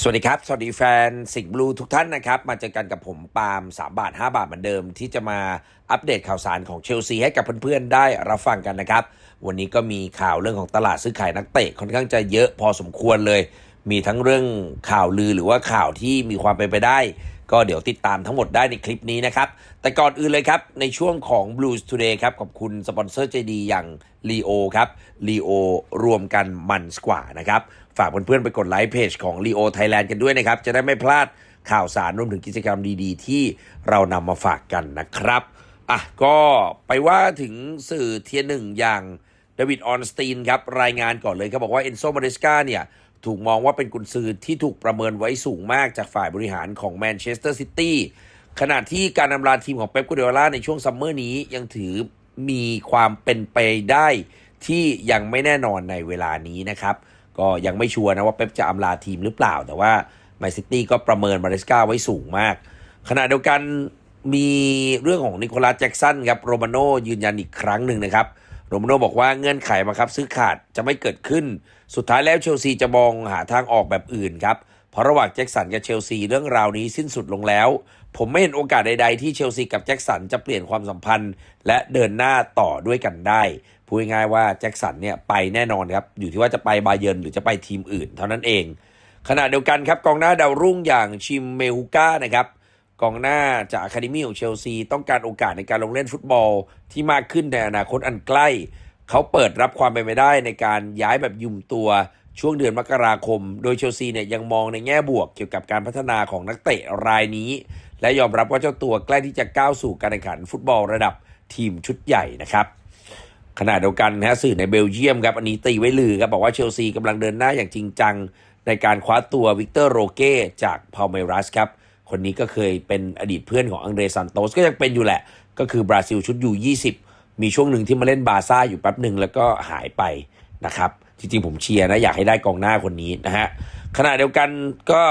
สวัสดีครับ สวัสดีแฟนสิงห์บลูทุกท่านนะครับ มาเจอกันกับผมปาล์ม3 บาท 5 บาทเหมือนเดิม ที่จะมาอัปเดตข่าวสารของเชลซีให้กับเพื่อนๆ ได้รับฟังกันนะครับ วันนี้ก็มีข่าวเรื่องของตลาดซื้อขายนักเตะค่อนข้างจะเยอะพอสมควรเลย มีทั้งเรื่องข่าวลือหรือว่าข่าวที่มีความเป็นไปได้ ก็เดี๋ยวติดตามทั้งหมดได้ในคลิปนี้นะครับ แต่ก่อนอื่นเลยครับ ในช่วงของ Blues Today ครับ ขอบคุณสปอนเซอร์ใจดีอย่าง Leo ครับ Leo รวมกันมันกว่านะครับ ฝากเพื่อนๆไปกดไลค์เพจของ Leo Thailand กันด้วยนะครับ จะได้ไม่พลาดข่าวสารรวมถึงกิจกรรมดีๆ ที่เรานำมาฝากกันนะครับอะก็ไปว่าถึงสื่อเทียหนึ่งอย่างเดวิดออนสตีนครับรายงานก่อนเลยครับบอกว่าเอนโซมาริสกาเนี่ย ถูกมองว่าเป็นกุนซือที่ถูกประเมินไว้สูงมากจากฝ่ายบริหารของแมนเชสเตอร์ซิตี้ขณะที่การนำลาทีมของเป๊ปกูเดโอล่าในช่วงซัมเมอร์นี้ยังถือมีความเป็นไปได้ที่ยังไม่แน่นอนในเวลานี้นะครับ ก็ยังไม่ชัวร์นะว่าเป๊ปจะอำลาทีมหรือเปล่า แต่ว่าแมนซิตี้ก็ประเมินมาริสกาไว้สูงมาก ขณะเดียวกันมีเรื่องของนิโคลัสแจ็กสันครับโรมาโนยืนยันอีกครั้งหนึ่งนะครับ โรมาโนบอกว่าเงื่อนไขมาครับซื้อขาดจะไม่เกิดขึ้น สุดท้ายแล้วเชลซีจะมองหาทางออกแบบอื่นครับเพราะระหว่างแจ็คสันกับเชลซีเรื่องราวนี้สิ้นสุดลงแล้ว ผมไม่เห็นโอกาสใดๆที่เชลซีกับแจ็คสันจะเปลี่ยนความสัมพันธ์ และเดินหน้าต่อด้วยกันได้พูดง่ายว่าแจ็คสันเนี่ยไปแน่นอนครับอยู่ที่ว่าจะไปบาเยิร์นหรือจะไปทีมอื่น เท่านั้นเอง ขณะเดียวกันครับกองหน้าดาวรุ่งอย่างชิมเมฮุก้านะครับกองหน้าจากอะคาเดมี่ของเชลซีต้องการโอกาสในการลงเล่นฟุตบอลที่มากขึ้นในอนาคตอันใกล้ เขาเปิดรับความเป็นไปได้ในการย้ายแบบยุมตัวช่วงเดือนมกราคม โดยเชลซีเนี่ยยังมองในแง่บวกเกี่ยวกับการพัฒนาของนักเตะรายนี้ และยอมรับว่าเจ้าตัวใกล้ที่จะก้าวสู่การแข่งขันฟุตบอลระดับทีมชุดใหญ่นะครับขณะเดียวกันนะฮะสื่อในเบลเยียมครับอันนี้ตีไว้ลือครับบอกว่าเชลซีกำลังเดินหน้าอย่างจริงจัง ในการคว้าตัววิกเตอร์โรเก้จากพาเมรัสครับคนนี้ก็เคยเป็นอดีตเพื่อนของอังเดรซันโตสก็ยังเป็นอยู่แหละ ก็คือบราซิลชุดยู20 มีช่วงหนึ่งที่มาเล่นบาซ่าอยู่แป๊บหนึ่งแล้วก็หายไปนะครับ จริงๆผมเชียร์นะ อยากให้ได้กองหน้าคนนี้นะฮะขณะเดียวกันก็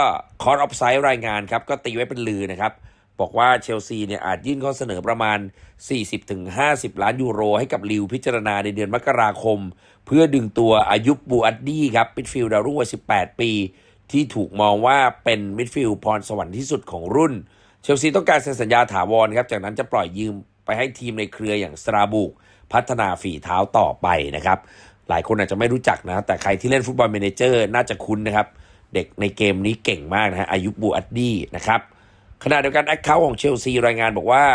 คอร์ออฟไซด์รายงานครับ ก็ตีไว้เป็นลือนะครับ บอกว่าเชลซีเนี่ยอาจยื่นข้อเสนอประมาณ 40-50 ล้านยูโร ให้กับลิวพิจารณาในเดือนมกราคม เพื่อดึงตัวอายุบบูอัดดี้ครับมิดฟิลด์ดาวรุ่งวัย18 ปี ที่ถูกมองว่าเป็นมิดฟิลด์พรสวรรค์ที่สุดของรุ่น เชลซีต้องการเซ็นสัญญาถาวรครับจากนั้นจะปล่อยยืม ไปให้ทีมในเครืออย่างสตราบุกพัฒนาฝีเท้าต่อไปนะครับ หลายคนอาจจะไม่รู้จักนะ แต่ใครที่เล่นฟุตบอลเมเนเจอร์น่าจะคุ้นนะครับ เด็กในเกมนี้เก่งมากนะฮะอายุบูอัดดี้นะครับขณะเดียวกันแอคเคาท์ของเชลซีรายงานบอกว่า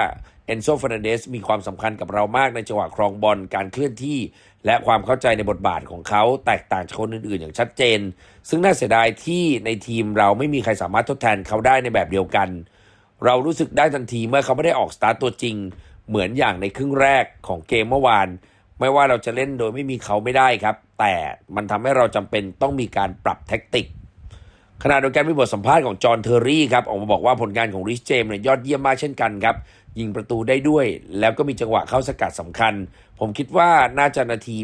เอนโซฟ r น a นเดสมีความสำคัญกับเรามากในจังหวะครองบอลการเคลื่อนที่ และความเข้าใจในบทบาทของเขา แตกต่างจากคนอื่นๆ อย่างชัดเจน ซึ่งน่าเสียดายที่ในทีมเราไม่มีใครสามารถทดแทนเขาได้ในแบบเดียวกัน เรารู้สึกได้ทันทีเมื่อเขาไม่ได้ออกสตาร์ตตัวจริง เหมือนอย่างในครึ่งแรกของเกมเมื่อวาน ไม่ว่าเราจะเล่นโดยไม่มีเขาไม่ได้ครับ แต่มันทำให้เราจำเป็นต้องมีการปรับแท็กติกขณะเดียวกันมีบทสัมภาษณ์ของจอห์นเทอร์รี่ครับออกมาบอกว่าผลงานของริชเจมเนี่ยยอดเยี่ยมมากเช่นกันครับ ยิงประตูได้ด้วย แล้วก็มีจังหวะเข้าสกัดสำคัญ ผมคิดว่าน่าจะนาที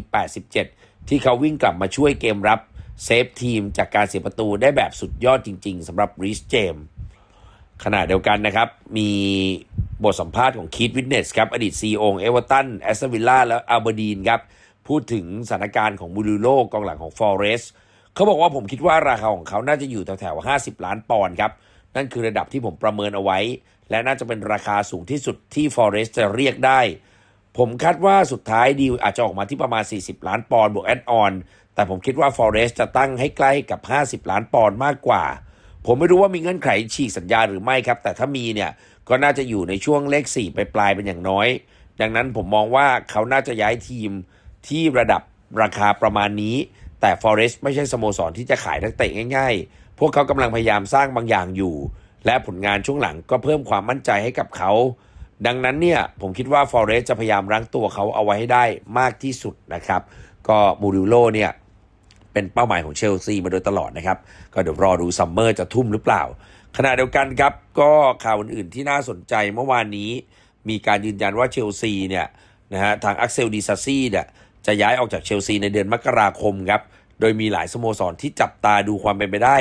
87 ที่เขาวิ่งกลับมาช่วยเกมรับเซฟทีมจากการเสียประตูได้แบบสุดยอดจริง ๆสำหรับริชเจมขณะเดียวกันนะครับ มี บทสัมภาษณ์ของคีตวินเนสครับ อดีตซีองเอเวอร์ตันแอสตันวิลล่าและอัลเบอร์ดีนครับ พูดถึงสถานการณ์ของมูริโลกองหลังของฟอเรสเขาบอกว่าผมคิดว่าราคาของเขาน่าจะอยู่แถวๆ50 ล้านปอนด์ครับ นั่นคือระดับที่ผมประเมินเอาไว้ และน่าจะเป็นราคาสูงที่สุดที่ฟอเรสจะเรียกได้ ผมคาดว่าสุดท้ายดีลอาจจะออกมาที่ประมาณ 40 ล้านปอนด์บวกแอดออนแต่ผมคิดว่าฟอเรสจะตั้งให้ใกล้กับ 50 ล้านปอนด์มากกว่า ผมไม่รู้ว่ามีเงื่อนไขฉีกสัญญาหรือไม่ครับ แต่ถ้ามีเนี่ย ก็น่าจะอยู่ในช่วงเลข 4 ไปปลายเป็นอย่างน้อย ดังนั้นผมมองว่าเขาน่าจะย้ายทีมที่ระดับราคาประมาณนี้ แต่ Forest ไม่ใช่สโมสรที่จะขายนักเตะง่าย ๆ พวกเขากำลังพยายามสร้างบางอย่างอยู่ และผลงานช่วงหลังก็เพิ่มความมั่นใจให้กับเขา ดังนั้นเนี่ยผมคิดว่า Forest จะพยายามรั้งตัวเขาเอาไว้ให้ได้มากที่สุดนะครับ ก็มูริโลเนี่ยเป็นเป้าหมายของเชลซีมาโดยตลอดนะครับ ก็เดี๋ยวรอดูซัมเมอร์จะทุ่มหรือเปล่า ขณะเดียวกันครับก็ข่าวอื่นๆที่น่าสนใจเมื่อวานนี้ มีการยืนยันว่าเชลซีเนี่ยนะฮะทางอักเซลดีซาซี่เนี่ยจะย้ายออกจากเชลซีในเดือนมกราคมครับ โดยมีหลายสโมสรที่จับตาดูความเป็นไปได้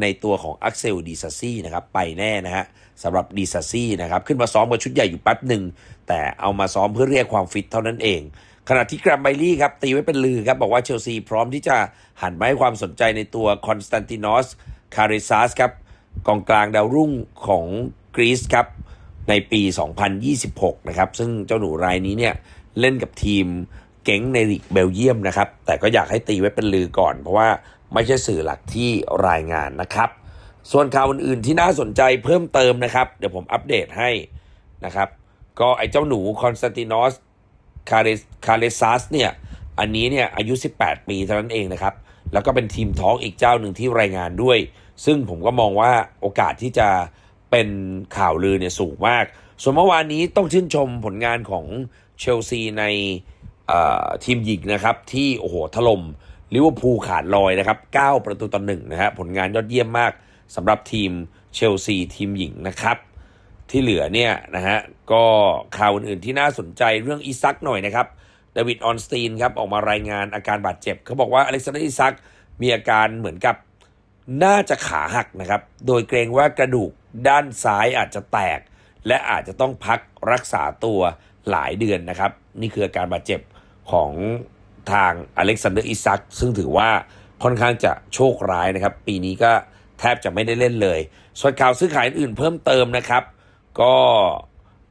ในตัวของอักเซลดีซาซี่นะครับไปแน่นะฮะสำหรับดีซาซี่นะครับขึ้นมาซ้อมกับชุดใหญ่อยู่แป๊บหนึ่ง แต่เอามาซ้อมเพื่อเรียกความฟิตเท่านั้นเอง ขณะที่แกรมไบลี่ครับตีไว้เป็นลือครับ บอกว่าเชลซีพร้อมที่จะหันมาให้ความสนใจในตัวคอนสแตนตินอสคาริซัสครับ กองกลางดาวรุ่งของกรีซครับในปี 2026 นะครับ ซึ่งเจ้าหนูรายนี้เนี่ยเล่นกับทีมเก๋งในลีกเบลเยียมนะครับ แต่ก็อยากให้ตีไว้เป็นลือก่อน เพราะว่าไม่ใช่สื่อหลักที่รายงานนะครับ ส่วนข่าวอื่นๆที่น่าสนใจเพิ่มเติมนะครับ เดี๋ยวผมอัปเดตให้นะครับ ก็ไอ้เจ้าหนูคอนสแตนตินอสคาเรคาเรซัสเนี่ย อันนี้เนี่ยอายุ 18 ปีเท่านั้นเองนะครับ แล้วก็เป็นทีมท้องอีกเจ้าหนึ่งที่รายงานด้วย ซึ่งผมก็มองว่าโอกาสที่จะเป็นข่าวลือเนี่ยสูงมาก ส่วนเมื่อวานนี้ต้องชื่นชมผลงานของเชลซีในทีมหญิงนะครับ ที่โอ้โหถล่มลิเวอร์พูลขาดลอยนะครับ 9 ประตูต่อหนึ่งนะฮะผลงานยอดเยี่ยมมากสำหรับทีมเชลซีทีมหญิงนะครับ ที่เหลือเนี่ยนะฮะก็ข่าวอื่นๆที่น่าสนใจเรื่องอีซักหน่อยนะครับดวิดออนสตีนครับออกมารายงานอาการบาดเจ็บ เขาบอกว่าอเล็กซานเดอร์อีซักมีอาการเหมือนกับ น่าจะขาหักนะครับ โดยเกรงว่ากระดูกด้านซ้ายอาจจะแตก และอาจจะต้องพักรักษาตัวหลายเดือนนะครับ นี่คืออาการบาดเจ็บของทางอเล็กซานเดอร์อิซัก ซึ่งถือว่าค่อนข้างจะโชคร้ายนะครับ ปีนี้ก็แทบจะไม่ได้เล่นเลย ส่วนข่าวซื้อขายอื่นเพิ่มเติมนะครับ ก็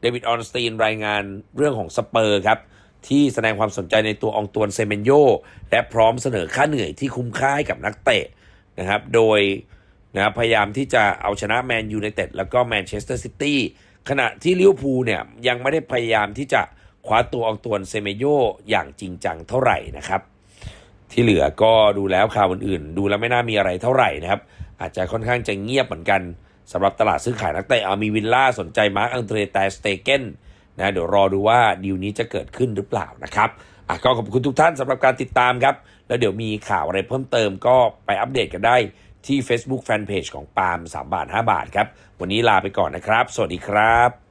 เดวิดออนสตีนรายงานเรื่องของสเปอร์ครับ ที่แสดงความสนใจในตัวอองตวนเซเมนโยและพร้อมเสนอค่าเหนื่อยที่คุ้มค่าให้กับนักเตะ นะครับ โดยนะครับพยายามที่จะเอาชนะแมนยูไนเต็ดแล้วก็แมนเชสเตอร์ซิตี้ขณะที่ลิเวอร์พูลเนี่ยยังไม่ได้พยายามที่จะคว้าตัวอองตวนเซเมโยอย่างจริงจังเท่าไหร่นะครับ ที่เหลือก็ดูแล้วข่าวอื่นๆ ดูแล้วไม่น่ามีอะไรเท่าไหร่นะครับ อาจจะค่อนข้างจะเงียบเหมือนกันสำหรับตลาดซื้อขายนักเตะอามีวิลล่าสนใจมาร์กอังเดรแตสเตเกน นะเดี๋ยวรอดูว่าดีลนี้จะเกิดขึ้นหรือเปล่านะครับอะก็ขอบคุณทุกท่านสำหรับการติดตามครับ แล้วเดี๋ยวมีข่าวอะไรเพิ่มเติมก็ไปอัปเดตกันได้ที่ Facebook Fanpage ของปาล์ม3บาท 5 บาทครับ วันนี้ลาไปก่อนนะครับ สวัสดีครับ